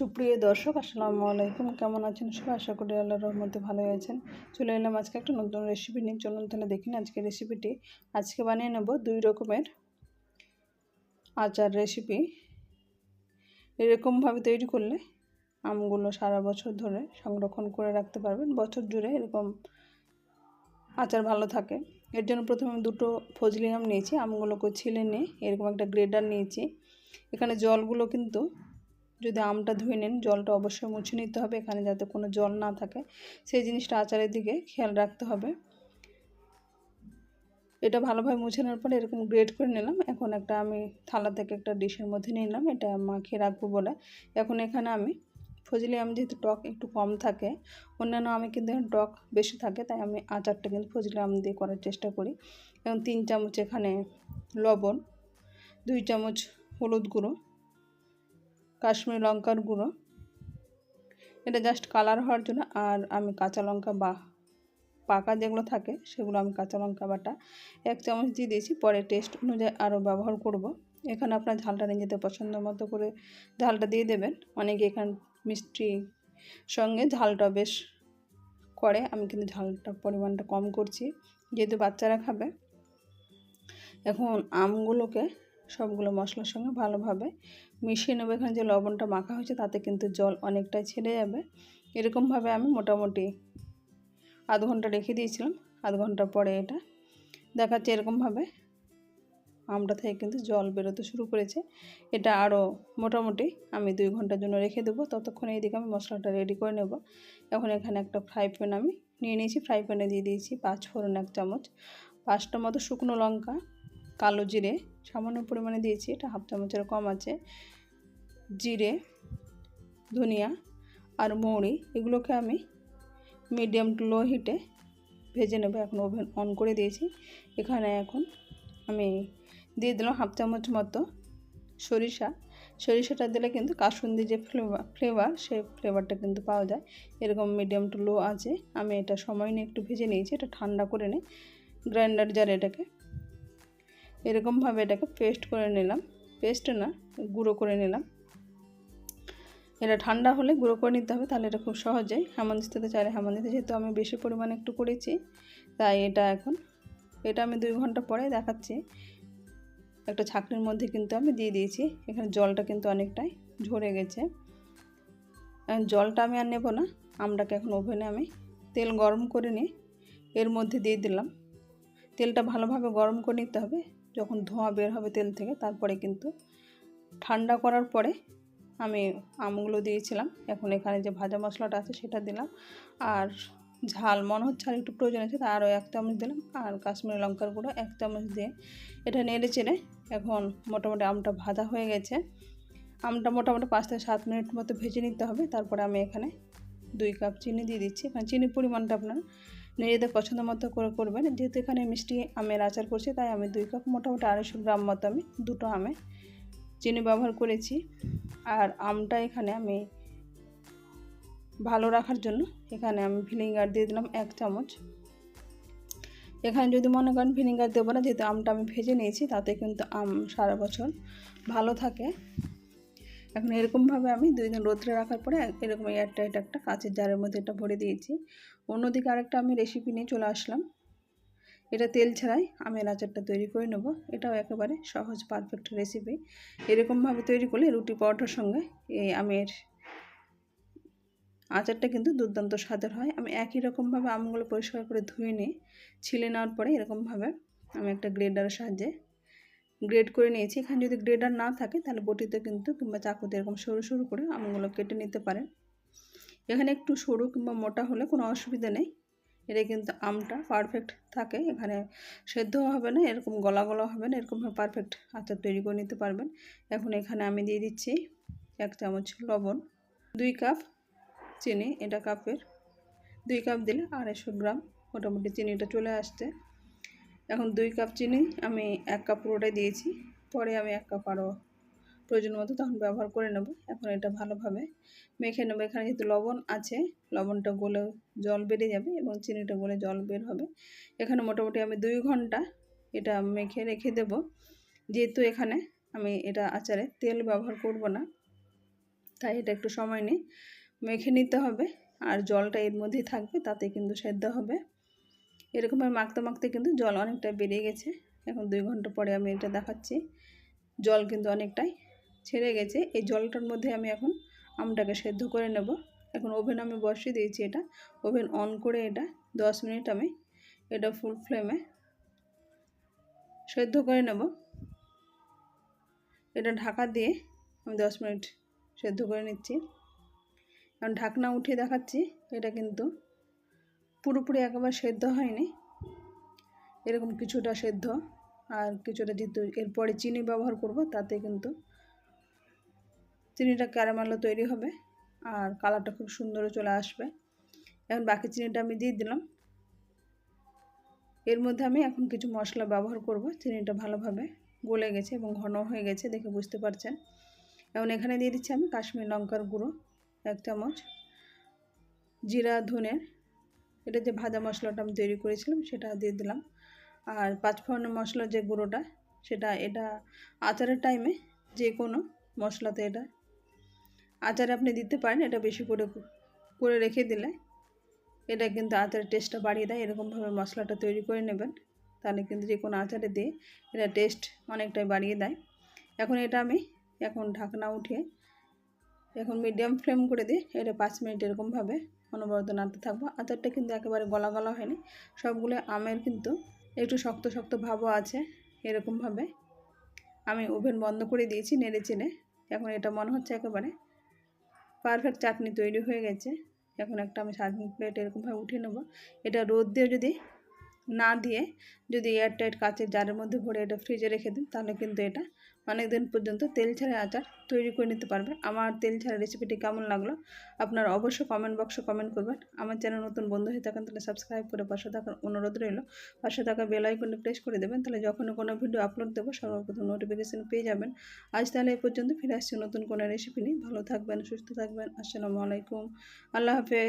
সুপ্রিয় দর্শক, আসসালামু আলাইকুম। কেমন আছেন সবাই? আশা করি আল্লাহর রহমতে ভালো আছেন। চলে এলাম আজকে একটা নতুন রেসিপি নিয়ে। চলুন তাহলে দেখিন আজকে রেসিপিটি আজকে বানিয়ে নেব দুই রকমের আচার রেসিপি এরকমভাবে তৈরি করলে আমগুলো সারা বছর ধরে সংরক্ষণ করে রাখতে পারবেন। বছর জুড়ে এরকম আচার ভালো থাকে। এর জন্য প্রথমে দুটো ফজলি আম নিয়েছি। আমগুলোকে ছিলে নিয়ে এরকম একটা গ্রেডার নিয়েছি। এখানে জলগুলো কিন্তু যদি আমটা ধুয়ে নেন, জলটা অবশ্যই মুছে নিতে হবে এখানে যাতে কোনো জল না থাকে। সেই জিনিসটা আচারের দিকে খেয়াল রাখতে হবে। এটা ভালোভাবে মুছে নেওয়ার পরে এরকম গ্রেড করে নিলাম। এখন একটা আমি থালা থেকে একটা ডিশের মধ্যে নিলাম, এটা মাখিয়ে রাখব বলে। এখন এখানে আমি ফজলি আম যেহেতু টক একটু কম থাকে, অন্যান্য আমি কিন্তু টক বেশি থাকে, তাই আমি আচারটা কিন্তু ফজলি আম দিয়ে করার চেষ্টা করি। এবং তিন চামচ এখানে লবণ, দুই চামচ হলুদ গুঁড়ো কাশ্মীরি লঙ্কার গুঁড়ো। এটা জাস্ট কালার হওয়ার জন্য আর আমি কাঁচা লঙ্কা বা পাকা যেগুলো থাকে সেগুলো আমি কাঁচা লঙ্কা বাটা এক চামচ দিয়ে দিয়েছি। পরে টেস্ট অনুযায়ী আরও ব্যবহার করব। এখানে আপনার ঝালটা নিজেদের পছন্দ মতো করে ঝালটা দিয়ে দেবেন। অনেকে এখানে মিষ্টি সঙ্গে ঝালটা বেশ করে। আমি কিন্তু ঝালটা পরিমাণটা কম করছি, যেহেতু বাচ্চারা খাবে। এখন আমগুলোকে সবগুলো মশলার সঙ্গে ভালোভাবে মিশিয়ে নেব এখানে যে লবণটা মাখা হয়েছে, তাতে কিন্তু জল অনেকটাই ছেড়ে যাবে। এরকমভাবে আমি মোটামুটি আধ ঘণ্টা রেখে দিয়েছিলাম, আধ ঘণ্টা পরে এটা দেখাচ্ছে এরকমভাবে আমটা থেকে কিন্তু জল বেরোতে শুরু করেছে। এটা আরও মোটামুটি আমি দুই ঘণ্টার জন্য রেখে দেবো, ততক্ষণ এইদিকে আমি মশলাটা রেডি করে নেব। এখন এখানে একটা ফ্রাই প্যান আমি নিয়ে নিয়েছি ফ্রাই প্যানে দিয়ে দিয়েছি পাঁচ ফোড়ন এক চামচ, পাঁচটা মতো শুকনো লঙ্কা, কালো জিরে সামান্য পরিমাণে দিয়েছি, এটা হাফ চামচের কম আছে। জিরে, ধনিয়া আর মৌরি, এগুলোকে আমি মিডিয়াম টু লো হিটে ভেজে নেব। এখন ওভেন অন করে দিয়েছি। এখানে এখন আমি দিয়ে দিলাম হাফ চামচ মতো সরিষা। সরিষাটা দিলে কিন্তু কাসুন্দি যে ফ্লেভার ফ্লেভার সেই ফ্লেভারটা কিন্তু পাওয়া যায়। এরকম মিডিয়াম টু লো আছে। আমি এটা সময় নিয়ে একটু ভেজে নিয়েছি, এটা ঠান্ডা করে নিই গ্রাইন্ডার জার এটাকে এরকমভাবে এটাকে পেস্ট করে নিলাম। পেস্ট না, গুঁড়ো করে নিলাম। এটা ঠান্ডা হলে গুঁড়ো করে নিতে হবে, তাহলে এটা খুব সহজেই হেমন দিতে চাইলে হেমন দিতে, যেহেতু আমি বেশি পরিমাণে একটু করেছি, তাই এটা এখন, এটা আমি দুই ঘণ্টা পরে দেখাচ্ছি। একটা ছাকনির মধ্যে কিন্তু আমি দিয়ে দিয়েছি। এখানে জলটা কিন্তু অনেকটাই ঝরে গেছে। জলটা আমি আর নেব না, আমটাকে এখন ওভেনে আমি তেল গরম করে নিই এর মধ্যে দিয়ে দিলাম। তেলটা ভালোভাবে গরম করে নিতে হবে। যখন ধোঁয়া বের হবে তেল থেকে, তারপরে কিন্তু ঠান্ডা করার পরে আমি আমগুলো দিয়েছিলাম। এখন এখানে যে ভাজা মশলাটা আছে সেটা দিলাম। আর ঝাল মনে হচ্ছে আর একটু প্রয়োজন আছে, তা আরও এক চামচ দিলাম। আর কাশ্মীরি লঙ্কার গুঁড়ো এক চামচ দিয়ে এটা নেড়ে চেড়ে এখন মোটামুটি আমটা ভাজা হয়ে গেছে। আমটা মোটামুটি পাঁচ থেকে সাত মিনিট মতো ভেজে নিতে হবে। তারপরে আমি এখানে দুই কাপ চিনি দিয়ে দিচ্ছি। এখানে চিনির পরিমাণটা আপনার নিজেদের পছন্দ মতো করে করবেন। যেহেতু এখানে মিষ্টি আমের আচার করছি, তাই আমি দুই কাপ মোটামুটি আড়াইশো গ্রাম মতো আমি দুটো আমে, চিনি ব্যবহার করেছি। আর আমটা এখানে আমি ভালো রাখার জন্য এখানে আমি ভিনেগার দিয়ে দিলাম এক চামচ। এখানে যদি মনে করেন ভিনেগার দেবো না, যেহেতু আমটা আমি ভেজে নিয়েছি, তাতে কিন্তু আম সারা বছর ভালো থাকে। এখন এরকমভাবে আমি দুই দিন রোদ্রে রাখার পরে এরকম এয়ারটাইট একটা কাঁচের জারের মধ্যে এটা ভরে দিয়েছি। অন্যদিকে আরেকটা আমি রেসিপি নিয়ে চলে আসলাম। এটা তেল ছাড়াই আমের আচারটা তৈরি করে নেব। এটাও একেবারে সহজ পারফেক্ট রেসিপি এরকমভাবে তৈরি করলে রুটি পরোটার সঙ্গে এই আমের আচারটা কিন্তু দুর্দান্ত স্বাদের হয়। আমি একই রকমভাবে আমগুলো পরিষ্কার করে ধুয়ে নিয়ে, ছিলে নেওয়ার পরে এরকমভাবে আমি একটা গ্রেডারের সাহায্যে গ্রেড করে নিয়েছি। এখানে যদি গ্রেডার না থাকে, তাহলে বটিতে কিন্তু কিংবা চাকুতে এরকম সরু সরু করে আমগুলো কেটে নিতে পারেন। এখানে একটু সরু কিংবা মোটা হলে কোনো অসুবিধা নেই। এটা কিন্তু আমটা পারফেক্ট থাকে। এখানে সেদ্ধ হবে না, এরকম গলা গলা হবে না এরকমভাবে পারফেক্ট আচার তৈরি করে নিতে পারবেন। এখন এখানে আমি দিয়ে দিচ্ছি এক চামচ লবণ, দুই কাপ চিনি, এটা কাপের। দুই কাপ দিলে আড়াইশো গ্রাম মোটামুটি চিনিটা চলে আসছে। এখন দুই কাপ চিনি আমি এক কাপ পুরোটাই দিয়েছি। পরে আমি এক কাপ আরও প্রয়োজন মতো তখন ব্যবহার করে নেব। এখন এটা ভালোভাবে মেখে নেব। এখানে যেহেতু লবণ আছে, লবণটা গলে জল বেড়ে যাবে এবং চিনিটা গলে জল বের হবে। এখানে মোটামুটি আমি দুই ঘণ্টা এটা মেখে রেখে দেব। যেহেতু এখানে আমি এটা আচারে তেল ব্যবহার করব না, তাই এটা একটু সময় নিই মেখে নিতে হবে। আর জলটা এর মধ্যেই থাকবে, তাতে কিন্তু সেদ্ধ হবে। এরকমভাবে মাখতে মাখতে কিন্তু জল অনেকটা বেরিয়ে গেছে। এখন দুই ঘণ্টা পরে আমি এটা দেখাচ্ছি। জল কিন্তু অনেকটাই ছেড়ে গেছে। এই জলটার মধ্যে আমি এখন আমটাকে সেদ্ধ করে নেব। এখন ওভেন আমি বসিয়ে দিয়েছি এটা। ওভেন অন করে এটা দশ মিনিট আমি এটা ফুল ফ্লেমে সেদ্ধ করে নেব। এটা ঢাকা দিয়ে আমি দশ মিনিট সেদ্ধ করে নিচ্ছি। কারণ ঢাকনা উঠিয়ে দেখাচ্ছি। এটা কিন্তু পুরোপুরি একেবারে সেদ্ধ হয়নি। এরকম কিছুটা সেদ্ধ। আর কিছুটা যেহেতু এরপরে চিনি ব্যবহার করব, তাতে কিন্তু চিনিটা ক্যারামেলও তৈরি হবে। আর কালারটা খুব সুন্দর চলে আসবে। এখন বাকি চিনিটা আমি দিয়ে দিলাম। এর মধ্যে আমি এখন কিছু মশলা ব্যবহার করব। চিনিটা ভালোভাবে গলে গেছে এবং ঘন হয়ে গেছে দেখে বুঝতে পারছেন। এখন এখানে দিয়ে দিচ্ছি আমি কাশ্মীর লঙ্কার গুঁড়ো, এক চামচ। জিরা, ধনের এটা যে ভাজা মশলাটা আমি তৈরি করেছিলাম সেটা দিয়ে দিলাম। আর পাঁচফোড়নের মশলার যে গুঁড়োটা, সেটা এটা আচারের টাইমে যে কোনো মশলাতে এটা আচারে আপনি দিতে পারেন, এটা বেশি করে করে রেখে দিলে এটা কিন্তু আচারের টেস্টটা বাড়িয়ে দেয়। এরকমভাবে মশলাটা তৈরি করে নেবেন, তাহলে কিন্তু যে কোনো আচারে দিয়ে এটা টেস্ট অনেকটাই বাড়িয়ে দেয়। এখন এটা আমি এখন ঢাকনা উঠিয়ে, এখন মিডিয়াম ফ্লেম করে দিই এটা পাঁচ মিনিট এরকমভাবে অনবরত নাড়তে থাকব। আচারটা কিন্তু একেবারে গলা গলা হয়নি। সবগুলো আমের কিন্তু একটু শক্ত শক্ত ভাবও আছে এরকমভাবে। আমি ওভেন বন্ধ করে দিয়েছি নেড়ে চেনে এখন এটা মনে হচ্ছে একেবারে পারফেক্ট চাটনি তৈরি হয়ে গেছে। এখন একটা আমি সার্ভিং প্লেট এরকমভাবে উঠিয়ে নেব। এটা রোদ দিয়ে যদি না দিয়ে যদি এয়ারটাইট কাচের জারের মধ্যে ভরে এটা ফ্রিজে রেখে দিন, তাহলে কিন্তু এটা অনেক দিন পর্যন্ত তেল ছাড়া আচার তৈরি করে নিতে পারবে আমার তেল ছাড়া রেসিপিটি কেমন লাগল আপনারা অবশ্যই কমেন্ট বক্সে কমেন্ট করবেন। আমার চ্যানেল নতুন বন্ধু হয়ে থাকেন, তাহলে সাবস্ক্রাইব করে পাশে থাকার অনুরোধ রইল। পাশে থাকা বেল আইকনটি প্রেস করে দেবেন, তাহলে যখন কোনো ভিডিও আপলোড দেবো, সর্বপ্রথম নোটিফিকেশান পেয়ে যাবেন। আজ তাহলে এই পর্যন্ত, ফিরে আসছি নতুন কোনো রেসিপি নিয়ে। ভালো থাকবেন, সুস্থ থাকবেন, আসসালামু আলাইকুম। আল্লাহ হাফেজ।